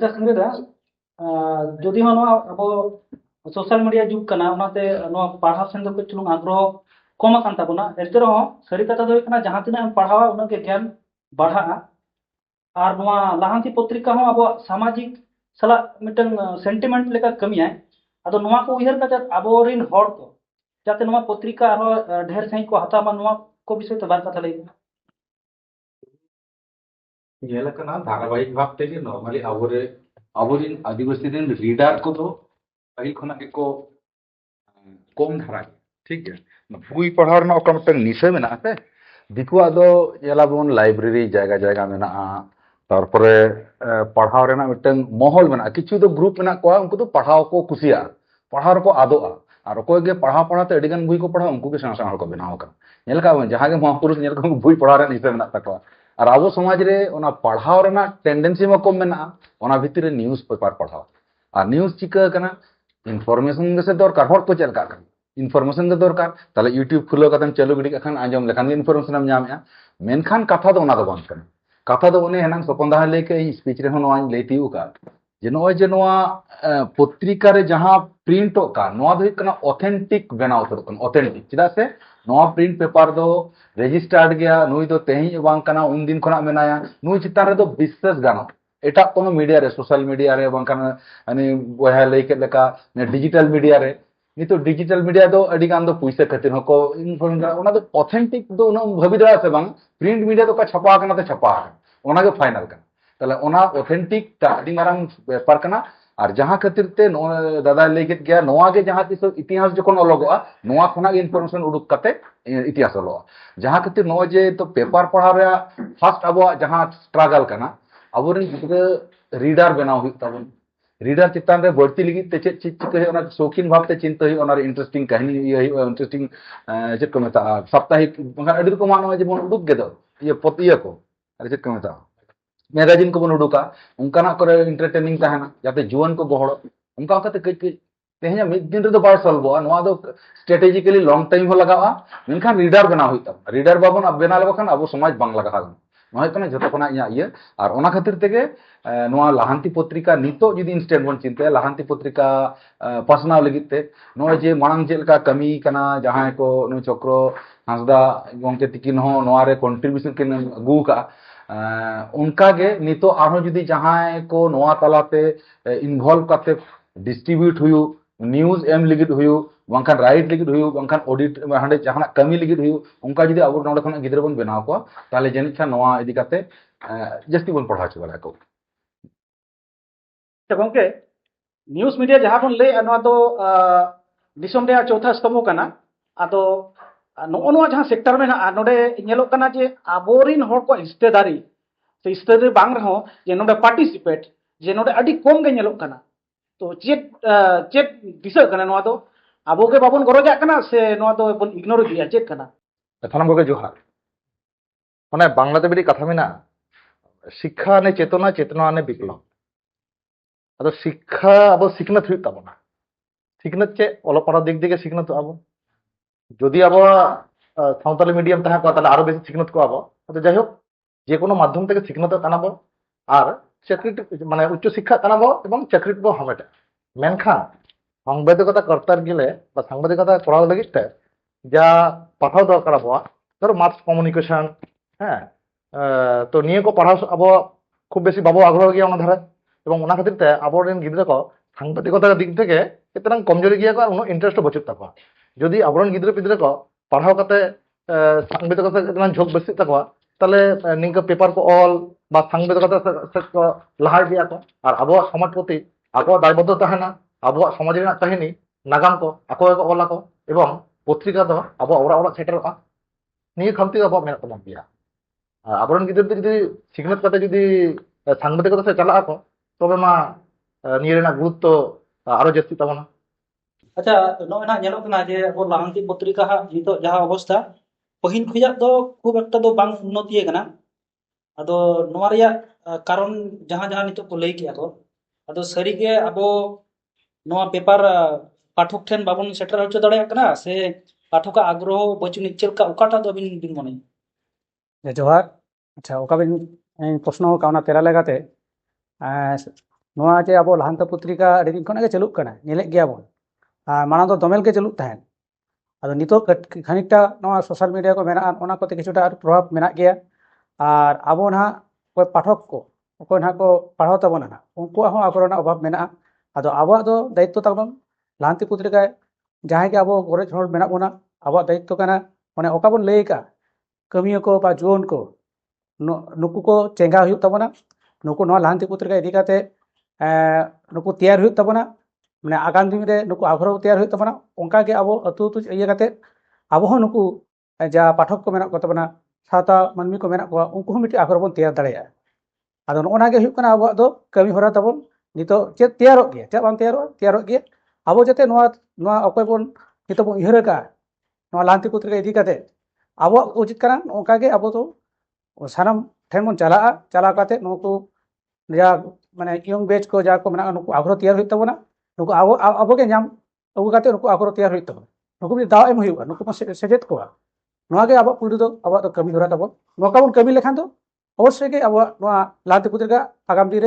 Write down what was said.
अच्छा संगे दा जदि हाँ, हाँ, अब सोशल मीडिया जुग पढ़ा सेन चलो आग्रह कम ताबना एसते तो हाँ, सारी कथा तो जहाँ तना पढ़ा उ ज्ञान बढ़ा लहांती पत्रिका अब सामाजिक साला मिट्ट सेंटिमेंट लेकर कमिया अब को उहर का अब पत्रिका और ढेर सही को हतामा विषय तो बार कथा लगे। ना धारावाहिक भाव तेज नॉर्माली अबरे अब आदिवासी रिडार को पहल खन के को कम धारा ठीक है बु पढ़ा निसा मे दिकोबन लाइब्रेरी जैगा जैगा मे तरपे पढ़ा मिट्ट महल मे कि ग्रुप मे उनको पढ़ा को कुसिया पढ़ा रो आदा और अकोगे पढ़ा पढ़ाते बुक पढ़ा उनको सड़ा सड़ा बनाव का बहापुरुष बु पढ़ा हिसाब मेरा और अब समाज में ओना पढ़ाव टेंडेंसी में कम मेना न्यूज़ पेपर पढ़ाव और न्यूज़ चिका इनफरमेशन से दरकार हर को चल इनफरमेशन के दरकार यूट्यूब खुल चालू गिड़ी खान आज़म लेखान इन्फॉर्मेशन मेनखान कथा तो, तो कथा तो हेना सपन दाह स्पीच रहा हो नोआ जे नए जे पत्रिका रे प्रिंट का नोआ दो ऑथेंटिक बनाव ऑथेंटिक से ᱱᱚᱣᱟ ᱯᱨᱤᱱᱴ ᱯᱮᱯᱟᱨ ᱫᱚ ᱨᱮᱡᱤᱥᱴᱟᱨᱰ ᱜᱮᱭᱟ ᱱᱩᱭ ᱫᱚ ᱛᱮᱦᱮᱧ ᱵᱟᱝ ᱠᱟᱱᱟ ᱩᱱ ᱫᱤᱱ ᱠᱷᱚᱱᱟᱜ ᱢᱮᱱᱟᱭᱟ ᱱᱩᱭ ᱪᱮᱛᱟᱱ ᱨᱮᱫᱚ ᱵᱤᱥᱥᱟᱹᱥ ᱜᱟᱱᱚᱜ ᱮᱴᱟᱜ ᱠᱳᱱᱳ ᱢᱤᱰᱤᱭᱟ ᱨᱮ ᱥᱳᱥᱟᱞ ᱢᱤᱰᱤᱭᱟ ᱨᱮ ᱵᱟᱝᱠᱷᱟᱱ ᱟᱹᱱᱤ ᱵᱚᱭᱦᱟ ᱞᱟᱹᱭ ᱠᱮᱫ ᱞᱮᱠᱟ ᱰᱤᱡᱤᱴᱟᱞ ᱢᱤᱰᱤᱭᱟ ᱨᱮ ᱱᱤᱛᱚᱜ ᱰᱤᱡᱤᱴᱟᱞ ᱢᱤᱰᱤᱭᱟ ᱫᱚ ᱟᱹᱰᱤ ᱜᱟᱱ ᱫᱚ ᱯᱩᱭᱥᱟ ᱠᱷᱟᱹᱛᱤᱨ ᱦᱚᱸᱠᱚ ᱤᱱᱯᱷᱚᱨᱢ ᱠᱟᱱᱟ ᱚᱱᱟ ᱫᱚ ᱚᱛᱷᱮᱱᱴᱤᱠ ᱫᱚ ᱩᱱᱟᱹᱜ ᱵᱷᱟᱹᱵᱤ ᱫᱟᱲᱮᱭᱟᱜᱼᱟ ᱥᱮ ᱵᱟᱝ ᱯᱨᱤᱱᱴ ᱢᱤᱰᱤᱭᱟ ᱫᱚ ᱚᱠᱟ ᱪᱷᱟᱯᱟ ᱟᱠᱟᱱᱟ ᱛᱮ ᱪᱷᱟᱯᱟ ᱟᱠᱟᱱᱟ ᱚᱱᱟᱜᱮ ᱯᱷᱟᱭᱱᱟᱞ ᱠᱟᱱᱟ ᱛᱟᱦᱞᱮ ᱚᱱᱟ ᱚᱛᱷᱮᱱᱴᱤᱠ ᱟᱹᱰᱤ ᱢᱟᱨᱟᱝ ᱵᱮᱯᱟᱨ ᱠᱟᱱᱟ और जहाँ खातिर ते दादा लय के गया नवा के जहाँ तीस इतिहास जखन अलगोगा नवा खना इनफॉर्मेशन उडुक कते इतिहास अलगोगा जहाँ खातिर नवा जे तो पेपर पढ़ा रे फ़र्स्ट अब जहाँ स्ट्रगल करना अब रीडर बनाव हुई तबन रीडर चितान रे बढ़ती लगी ते चेक चिक शौकीन भाव ते चिंता हुई और इंटरेस्टिंग कहानी इंटरेस्टिंग चेक को मेता साप्ताहिक अड़ी को मानवा जे बन उडुक गेदो ये पतिया को अरे चेक को मेगजीन को बन उड़ूका उनका इंटरटेनिंग जाते जुआन को बहड़ उनका तेजा मिद दिन बार सल्वा स्ट्रेटेजिकली लॉन्ग टाइम हो लगा मेखान रीडर बना होता रीडर बाबन बना लेकिन अब समाज बा लगा जो इना खातिर लहांती पत्रिका नित जी इंस्टेंट बन चिंत लहांती पत्रिका पासनाव लगते जे मांग चलका कमी जहाँ को चक्र हंसदा गमे तक कंट्रीब्यूशन अगुका ᱚᱱᱠᱟᱜᱮ ᱱᱤᱛᱚᱜ ᱟᱨᱦᱚᱸ ᱡᱩᱫᱤ ᱡᱟᱦᱟᱸᱭ ᱠᱚ ᱱᱚᱣᱟ ᱛᱟᱞᱟᱛᱮ ᱤᱱᱵᱷᱚᱞᱵ ᱠᱟᱛᱮ ᱰᱤᱥᱴᱨᱤᱵᱤᱭᱩᱴ ᱦᱩᱭᱩᱜ ᱱᱤᱭᱩᱡ ᱮᱢ ᱞᱟᱹᱜᱤᱫ ᱦᱩᱭᱩᱜ ᱵᱟᱝᱠᱷᱟᱱ ᱨᱟᱭᱤᱴ ᱞᱟᱹᱜᱤᱫ ᱦᱩᱭᱩᱜ ᱵᱟᱝᱠᱷᱟᱱ ᱚᱰᱤᱴ ᱦᱟᱸᱰᱮ ᱡᱟᱦᱟᱱᱟᱜ ᱠᱟᱹᱢᱤ ᱞᱟᱹᱜᱤᱫ ᱦᱩᱭᱩᱜ ᱚᱱᱠᱟ ᱡᱩᱫᱤ ᱟᱵᱚ ᱱᱚᱰᱮ ᱠᱷᱚᱱᱟᱜ ᱜᱤᱫᱽᱨᱟᱹ ᱵᱚᱱ ᱵᱮᱱᱟᱣ ᱛᱟᱦᱚᱞᱮ ᱡᱟᱹᱱᱤᱡ ᱠᱷᱟᱱ ᱱᱚᱣᱟ ᱤᱫᱤ ᱠᱟᱛᱮ ᱡᱟᱹᱥᱛᱤ ᱵᱚᱱ ᱯᱟᱲᱦᱟᱣ ᱦᱚᱪᱚ ᱫᱟᱲᱮᱭᱟᱠᱚ ᱜᱚᱢᱠᱮ ᱱᱤᱭᱩᱡ ᱢᱤᱰᱤᱭᱟ ᱡᱟᱦᱟᱸ ᱵᱚᱱ ᱞᱟᱹᱭᱮᱜᱼᱟ ᱱᱚᱣᱟ ᱫᱚ ᱫᱤᱥᱚᱢ ᱨᱮᱭᱟᱜ ᱪᱳᱛᱷᱟ স্তম্ᱵᱷ ᱠᱟᱱᱟ ᱟᱫᱚ ᱱᱚᱜᱼᱚ ᱱᱚᱣᱟ ᱡᱟᱦᱟᱸ ᱥᱮᱠᱴᱟᱨ ᱢᱮᱱᱟᱜᱼᱟ ᱱᱚᱰᱮ ᱧᱮᱞᱚᱜ ᱠᱟᱱᱟ ᱡᱮ ᱟᱵᱚᱨᱤᱱ ᱦᱚᱲ ᱠᱚ ᱦᱤᱥᱛᱮᱫᱟᱨᱤ ᱥᱮ ᱦᱤᱥᱛᱮᱫᱟᱨᱤ ᱵᱟᱝ ᱨᱮᱦᱚᱸ ᱡᱮ ᱱᱚᱰᱮ ᱯᱟᱨᱴᱤᱥᱤᱯᱮᱴ ᱡᱮ ᱱᱚᱰᱮ ᱟᱹᱰᱤ ᱠᱚᱢ ᱜᱮ ᱧᱮᱞᱚᱜ ᱠᱟᱱᱟ ᱛᱚ ᱪᱮᱫ ᱪᱮᱫ ᱫᱤᱥᱟᱹᱜ ᱠᱟᱱᱟ ᱱᱚᱣᱟ ᱫᱚ ᱟᱵᱚ ᱜᱮ ᱵᱟᱵᱚᱱ ᱜᱚᱨᱚᱡᱟᱜ ᱠᱟᱱᱟ ᱥᱮ ᱱᱚᱣᱟ ᱫᱚ ᱵᱚᱱ ᱤᱜᱱᱳᱨ ᱤᱫᱤᱭᱟ ᱪᱮᱫ ᱠᱟᱱᱟ ᱥᱟᱱᱟᱢ ᱠᱚᱜᱮ ᱡᱚᱦᱟᱨ ᱚᱱᱮ ᱵᱟᱝᱞᱟᱛᱮ ᱢᱤᱫᱴᱤᱡ ᱠᱟᱛᱷᱟ ᱢᱮᱱᱟᱜᱼᱟ ᱥᱤᱠᱠᱷᱟ ᱟᱱᱮ ᱪᱮᱛᱚᱱᱟ ᱪᱮᱛᱱᱟ ᱟᱱᱮ ᱵᱤᱯᱞᱚᱵ ᱟᱫᱚ ᱥᱤᱠᱠᱷᱟ ᱟᱵᱚ ᱥᱤᱠᱷᱱᱟᱹᱛ ᱦᱩᱭᱩᱜ ᱛᱟᱵᱚᱱᱟ ᱥᱤᱠᱷᱱᱟᱹᱛ ᱪᱮᱫ ᱚᱞᱚᱜ ᱯᱟᱲᱦᱟᱜ ᱫᱤᱠ ᱫᱤᱭᱮ ᱥᱤᱠᱷᱱᱟᱹᱛᱚᱜ ᱟᱵᱚ যদি আবার সাঁওতালি মিডিয়াম তাহা তাহলে আরও বেশি শিক্ষিত কোয়াব তো যাই হোক, যে কোনো মাধ্যম থেকে শিক্ষিত কানাবো আর চাকরি মানে উচ্চ শিক্ষা কানাবো এবং চাকরি পাব হামেটা মেনখান সাংবাদিকতা কর্তার গেলে বা সাংবাদিকতা করার লাগিতে যা পাঠাও দরকার আবহাওয়া ধরো মাস কমিউনিকেশন হ্যাঁ তো নিয়ে কো পড়া আবো, খুব বেশি বাবু আগ্রহ গিয়ে ওনা ধারে। এবং ওনার খাতিরতে আবরেন গিদ্রে কো সাংবাদিকতার দিক থেকে এতটা কমজোরি গিয়ে কো আর ইন্টারেস্টও বচুত থাকো ᱡᱩᱫᱤ ᱟᱵᱚᱨᱮᱱ ᱜᱤᱫᱽᱨᱟᱹ ᱯᱤᱫᱽᱨᱟᱹ ᱠᱚ ᱯᱟᱲᱦᱟᱣ ᱠᱟᱛᱮ ᱥᱟᱝᱵᱤᱫᱚ ᱠᱟᱛᱮ ᱞᱟᱝ ᱡᱷᱳᱸᱠ ᱵᱮᱥᱤᱜ ᱛᱟᱠᱚᱣᱟ ᱛᱟᱦᱞᱮ ᱱᱤᱝᱠᱟᱹ ᱯᱮᱯᱟᱨ ᱠᱚ ᱚᱞ ᱵᱟ ᱥᱟᱝᱵᱤᱫᱚ ᱠᱟᱛᱮ ᱥᱮᱫ ᱠᱚ ᱞᱟᱦᱟ ᱤᱫᱤᱜ ᱟᱠᱚ ᱟᱨ ᱟᱵᱚᱣᱟᱜ ᱥᱚᱢᱟᱡᱽ ᱯᱨᱚᱛᱤ ᱟᱠᱚᱣᱟᱜ ᱫᱟᱭᱵᱚᱫᱽᱫᱷᱚ ᱛᱟᱦᱮᱱᱟ ᱟᱵᱚᱣᱟᱜ ᱥᱚᱢᱟᱡᱽ ᱨᱮᱱᱟᱜ ᱠᱟᱹᱦᱤᱱᱤ ᱱᱟᱜᱟᱢ ᱠᱚ ᱟᱠᱚ ᱜᱮᱠᱚ ᱚᱞ ᱟᱠᱚ ᱮᱵᱚᱝ ᱯᱚᱛᱨᱤᱠᱟ ᱫᱚ ᱟᱵᱚᱣᱟᱜ ᱚᱲᱟᱜ ᱚᱲᱟᱜ ᱥᱮᱴᱮᱨᱚᱜᱼᱟ ᱱᱤᱭᱟᱹ ᱠᱷᱟᱢᱛᱤ ᱫᱚ ᱟᱵᱚᱣᱟᱜ ᱢᱮᱱᱟᱜ ᱛᱟᱵᱚᱱ ᱜᱮᱭᱟ ᱟᱨ ᱟᱵᱚᱨᱮᱱ ᱜᱤᱫᱽᱨᱟᱹ ᱫᱚ ᱡᱩᱫᱤ ᱥᱤᱠᱷᱱᱟᱹᱛ ᱠᱟᱛᱮ ᱡᱩᱫᱤ সাংবাদিকতা সে চালাক তবে মা নিয়ে গুরুত্ব আরও জাস্তি তাবনা अवस्था पहिल खुद खूब एक उन्नति कारण जहाँ जहाँ को लैके अब अब पेपर पाठक ठेन बाबन सेटर हो दिन से पाठक आग्रह बचुन चलका अभी मन जवाहर अच्छा प्रश्न तेरा लगाते चे अब लहां पत्रिका अभी दिन खन चलू कर मानव दमेल के चलू तहन अब नित खानिकटा सोशल मीडिया को मेना कि प्रभाव मे अब ना कोई पाठक को ना को पढ़ाता ना उनको आगे अभाव मे अब अब दायित्व तक लहांती पत्रिकाय जहाँ अब गरज हम अब दायित्व करना मैं अका बन लैक कमिया को जुवन को नुक को चेगा होना नुक लहांती नुक तैयार होना मैं आगाम दिन में आग्रह तैयार होता अंका अब अतुत ये अब जहाँ पाठक को मेना कोबना साता मानवी को मे उनको मिट्टी आग्रह बन तैयार दाड़ा अब नागरिक अब कमी होता नित चे तैयार गए चे बा तैयार तैयार गए अब जाते बन नित उहर का लान तीकुत इतने अब उचित नौका अब सामान ठेन बन चला चला मैं यंग बेच को जहाँ को आग्रह तैयार होता ᱱᱩᱠᱩ ᱟᱵᱚ ᱟᱵᱚ ᱜᱮ ᱧᱟᱢ ᱟᱹᱜᱩ ᱠᱟᱛᱮ ᱱᱩᱠᱩ ᱟᱜᱽᱨᱚᱦ ᱛᱮᱭᱟᱨ ᱦᱩᱭᱩᱜ ᱛᱟᱵᱚᱱᱟ ᱱᱩᱠᱩ ᱢᱤᱫ ᱫᱟᱣ ᱮᱢ ᱦᱩᱭᱩᱜᱼᱟ ᱱᱩᱠᱩ ᱵᱚᱱ ᱥᱮ- ᱥᱮᱪᱮᱫ ᱠᱚᱣᱟ ᱱᱚᱣᱟ ᱜᱮ ᱟᱵᱚᱣᱟᱜ ᱯᱩᱭᱞᱩ ᱫᱚ ᱟᱵᱚᱣᱟᱜ ᱫᱚ ᱠᱟᱹᱢᱤ ᱦᱚᱨᱟ ᱛᱟᱵᱚᱱ ᱱᱚᱝᱠᱟ ᱵᱚᱱ ᱠᱟᱹᱢᱤ ᱞᱮᱠᱷᱟᱱ ᱫᱚ ᱚᱵᱚᱥᱥᱳᱭ ᱜᱮ ᱟᱵᱚᱣᱟᱜ ᱱᱚᱣᱟ ᱞᱟᱦᱟᱱᱛᱤ ᱯᱚᱛᱨᱤᱠᱟ ᱟᱜᱟᱢ ᱫᱤᱱ